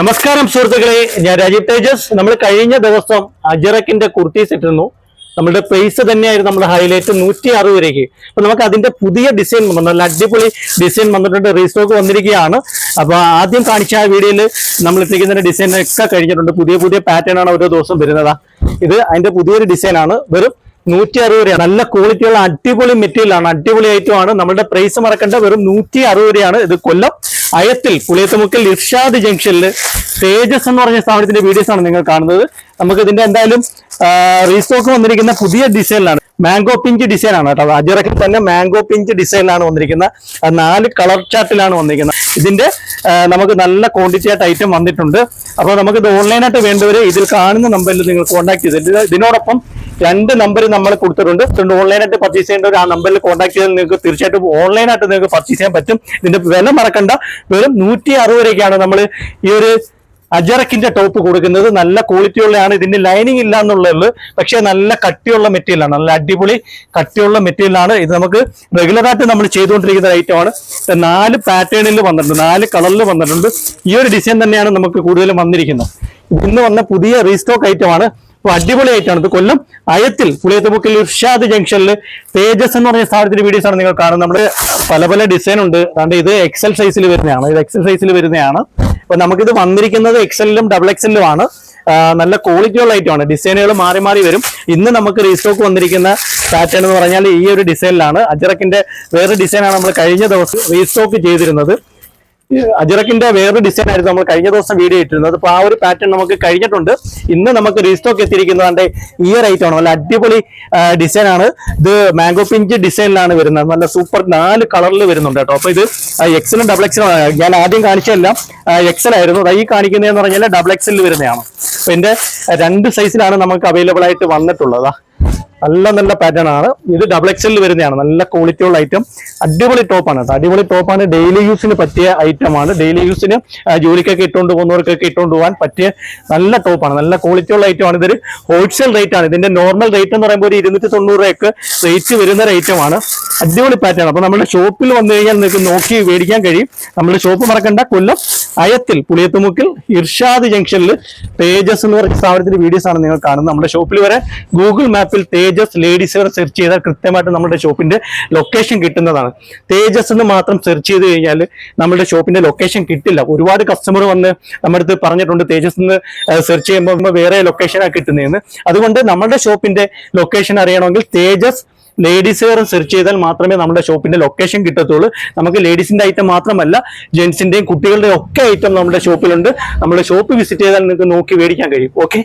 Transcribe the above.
നമസ്കാരം സുഹൃത്തുക്കളെ. ഞാൻ രാജീവ് തേജസ്. നമ്മൾ കഴിഞ്ഞ ദിവസം അജറക്കിന്റെ കുർത്തീസ് ഇട്ടിരുന്നു. നമ്മുടെ പ്രൈസ് തന്നെയായിരുന്നു നമ്മുടെ ഹൈലൈറ്റ് നൂറ്റി അറുപത് രൂപയ്ക്ക്. അപ്പൊ നമുക്ക് അതിന്റെ പുതിയ ഡിസൈൻ വന്നു. നല്ല അടിപൊളി ഡിസൈൻ വന്നിട്ടുണ്ട്. റീസ്റ്റോക്ക് വന്നിരിക്കുകയാണ്. അപ്പൊ ആദ്യം കാണിച്ച ആ വീഡിയോയിൽ നമ്മൾ ഇട്ടിരിക്കുന്ന ഡിസൈൻ ഒക്കെ കഴിഞ്ഞിട്ടുണ്ട്. പുതിയ പുതിയ പാറ്റേൺ ആണ് ഓരോ ദിവസം വരുന്നത്. ഇത് അതിന്റെ പുതിയൊരു ഡിസൈൻ ആണ്. വെറും നൂറ്റി അറുപത് രൂപയാണ്. നല്ല ക്വാളിറ്റിയുള്ള അടിപൊളി മെറ്റീരിയൽ ആണ്. അടിപൊളി ഐറ്റം ആണ്. നമ്മുടെ പ്രൈസ് മറക്കേണ്ട. വെറും നൂറ്റി അറുപത് രൂപയാണ് ഇത് കൊല്ലം അയത്തിൽ പുളിയത്തുമുക്കൽ ഇർഷാദ് ജംഗ്ഷനിൽ തേജസ് എന്ന് പറഞ്ഞ സ്ഥാപനത്തിന്റെ വീഡിയോസ് ആണ് നിങ്ങൾ കാണുന്നത്. നമുക്ക് ഇതിന്റെ എന്തായാലും റീസ്റ്റോക്ക് വന്നിരിക്കുന്ന പുതിയ ഡിസൈനിലാണ് മാംഗോ പിഞ്ച് ഡിസൈൻ ആണ് കേട്ടോ. അജറക്കിൽ തന്നെ മാംഗോ പിഞ്ച് ഡിസൈനിലാണ് വന്നിരിക്കുന്നത്. നാല് കളർ ചാർട്ടിലാണ് വന്നിരിക്കുന്നത്. ഇതിന്റെ നമുക്ക് നല്ല ക്വാണ്ടിറ്റി ആയിട്ട് ഐറ്റം വന്നിട്ടുണ്ട്. അപ്പോൾ നമുക്ക് ഇത് ഓൺലൈനായിട്ട് വേണ്ടവർ ഇതിൽ കാണുന്ന നമ്പറിൽ നിങ്ങൾ കോൺടാക്ട് ചെയ്തിട്ട് ഇതിനോടൊപ്പം രണ്ട് നമ്പർ നമ്മൾ കൊടുത്തിട്ടുണ്ട്. അതുകൊണ്ട് ഓൺലൈനായിട്ട് പർച്ചേസ് ചെയ്യേണ്ട ഒരു ആ നമ്പറിൽ കോൺടാക്ട് ചെയ്താൽ നിങ്ങൾക്ക് തീർച്ചയായിട്ടും ഓൺലൈനായിട്ട് നിങ്ങൾക്ക് പർച്ചേസ് ചെയ്യാൻ പറ്റും. ഇതിന്റെ വില മറക്കണ്ട. വെറും നൂറ്റി അറുപത് രൂപയ്ക്കാണ് നമ്മൾ ഈ ഒരു അജറക്കിന്റെ ടോപ്പ് കൊടുക്കുന്നത്. നല്ല ക്വാളിറ്റി ഉള്ളതാണ്. ഇതിന്റെ ലൈനിങ് ഇല്ല എന്നുള്ളത്. പക്ഷേ നല്ല കട്ടിയുള്ള മെറ്റീരിയലാണ് നല്ല അടിപൊളി കട്ടിയുള്ള മെറ്റീരിയലാണ് ഇത് നമുക്ക് റെഗുലറായിട്ട് നമ്മൾ ചെയ്തുകൊണ്ടിരിക്കുന്ന ഐറ്റമാണ് നാല് പാറ്റേണിൽ വന്നിട്ടുണ്ട്. നാല് കളറിൽ വന്നിട്ടുണ്ട്. ഈ ഒരു ഡിസൈൻ തന്നെയാണ് നമുക്ക് കൂടുതലും വന്നിരിക്കുന്നത്. ഇന്ന് വന്ന പുതിയ റീസ്റ്റോക്ക് ഐറ്റം അപ്പൊ അടിപൊളി ആയിട്ടാണ് ഇത് കൊല്ലം അയത്തിൽ പുളിയത്തുമുക്കിൽ ഇർഷാദ് ജംഗ്ഷനിൽ തേജസ് എന്ന് പറഞ്ഞ സ്ഥാപനത്തിന്റെ വീഡിയോസ് ആണ് നിങ്ങൾ കാണുന്നത്. നമ്മുടെ പല പല ഡിസൈൻ ഉണ്ട്. അതുകൊണ്ട് ഇത് എക്സൽ സൈസിൽ വരുന്നതാണ്. ഇത് എക്സൽ സൈസിൽ വരുന്നതാണ്. അപ്പൊ നമുക്കിത് വന്നിരിക്കുന്നത് എക്സലിലും ഡബിൾ എക്സലിലും ആണ്. നല്ല ക്വാളിറ്റി ഉള്ള ഐറ്റം ആണ്. ഡിസൈനുകൾ മാറി മാറി വരും. ഇന്ന് നമുക്ക് റീസ്റ്റോക്ക് വന്നിരിക്കുന്ന പാറ്റേൺ എന്ന് പറഞ്ഞാൽ ഈ ഒരു ഡിസൈനിലാണ് അജറക്കിന്റെ വേറെ ഡിസൈനാണ് നമ്മൾ കഴിഞ്ഞ ദിവസം റീസ്റ്റോക്ക് ചെയ്തിരുന്നത്. അജറക്കിന്റെ വേറൊരു ഡിസൈൻ ആയിരുന്നു നമ്മൾ കഴിഞ്ഞ ദിവസം വീഡിയോ ഇട്ടിരുന്നത്. അപ്പൊ ആ ഒരു പാറ്റേൺ നമുക്ക് കഴിഞ്ഞിട്ടുണ്ട്. ഇന്ന് നമുക്ക് റീസ്റ്റോക്ക് എത്തിയിരിക്കുന്നത് ഇയർ ഐറ്റം ആണ്. നല്ല അടിപൊളി ഡിസൈൻ ആണ്. ഇത് മാംഗോ പിഞ്ച് ഡിസൈനിലാണ് വരുന്നത്. നല്ല സൂപ്പർ നാല് കളറിൽ വരുന്നുണ്ട് കേട്ടോ. അപ്പൊ ഇത് എക്സലും ഡബിൾ എക്സൽ ഞാൻ ആദ്യം കാണിച്ചതെല്ലാം. എക്സൽ ആയിരുന്നു ഈ കാണിക്കുന്നതെന്ന് പറഞ്ഞാൽ ഡബിൾ എക്സലിൽ വരുന്നതാണ്. അപ്പൊ ഇതിന്റെ രണ്ട് സൈസിലാണ് നമുക്ക് അവൈലബിൾ ആയിട്ട് വന്നിട്ടുള്ളത്. നല്ല നല്ല പാറ്റേൺ ആണ്. ഇത് ഡബിൾ എക്സലിൽ വരുന്നതാണ്. നല്ല ക്വാളിറ്റി ഉള്ള ഐറ്റം അടിപൊളി ടോപ്പാണ് അടിപൊളി ടോപ്പാണ് ഡെയിലി യൂസിന് പറ്റിയ ഐറ്റം ആണ്. ഡെയിലി യൂസിന് ജോലിക്കൊക്കെ ഇട്ടുകൊണ്ട് പോകുന്നവർക്കൊക്കെ ഇട്ടുകൊണ്ട് പോകാൻ പറ്റിയ നല്ല ടോപ്പാണ് നല്ല ക്വാളിറ്റി ഉള്ള ഐറ്റം ആണ്. ഇതൊരു ഹോൾസെയിൽ റേറ്റ് ആണ്. ഇതിന്റെ നോർമൽ റേറ്റ് എന്ന് പറയുമ്പോൾ ഒരു ഇരുന്നൂറ്റി തൊണ്ണൂറ് രൂപയൊക്കെ റേറ്റ് വരുന്ന ഒരു ഐറ്റം ആണ്. അടിപൊളി പാറ്റേൺ അപ്പൊ നമ്മുടെ ഷോപ്പിൽ വന്നു കഴിഞ്ഞാൽ നിങ്ങൾക്ക് നോക്കി മേടിക്കാൻ കഴിയും. നമ്മുടെ ഷോപ്പ് മറക്കണ്ട. കൊല്ലം അയത്തിൽ പുളിയത്തുമുക്കിൽ ഇർഷാദ് ജംഗ്ഷനിൽ തേജസ് എന്ന് പറഞ്ഞ സ്ഥാപനത്തിന്റെ വീഡിയോസ് ആണ് നിങ്ങൾ കാണുന്നത്. നമ്മുടെ ഷോപ്പിൽ വരെ ഗൂഗിൾ മാപ്പിൽ തേജസ് ലേഡീസ് വെയർ സെർച്ച് ചെയ്താൽ കൃത്യമായിട്ട് നമ്മുടെ ഷോപ്പിന്റെ ലൊക്കേഷൻ കിട്ടുന്നതാണ്. തേജസ് എന്ന് മാത്രം സെർച്ച് ചെയ്ത് കഴിഞ്ഞാൽ നമ്മുടെ ഷോപ്പിന്റെ ലൊക്കേഷൻ കിട്ടില്ല. ഒരുപാട് കസ്റ്റമർ വന്ന് നമ്മുടെ അടുത്ത് പറഞ്ഞിട്ടുണ്ട് തേജസ് എന്ന് സെർച്ച് ചെയ്യുമ്പോൾ വേറെ ലൊക്കേഷനാണ് കിട്ടുന്നതെന്ന്. അതുകൊണ്ട് നമ്മുടെ ഷോപ്പിന്റെ ലൊക്കേഷൻ അറിയണമെങ്കിൽ തേജസ് ലേഡീസ് വെയർ സെർച്ച് ചെയ്താൽ മാത്രമേ നമ്മുടെ ഷോപ്പിന്റെ ലൊക്കേഷൻ കിട്ടത്തുള്ളൂ. നമുക്ക് ലേഡീസിന്റെ ഐറ്റം മാത്രമല്ല ജെൻസിന്റെയും കുട്ടികളുടെയും ഒക്കെ ഐറ്റം നമ്മുടെ ഷോപ്പിലുണ്ട് നമ്മുടെ ഷോപ്പ് വിസിറ്റ് ചെയ്താൽ നിങ്ങൾക്ക് നോക്കി മേടിക്കാൻ കഴിയും. ഓക്കെ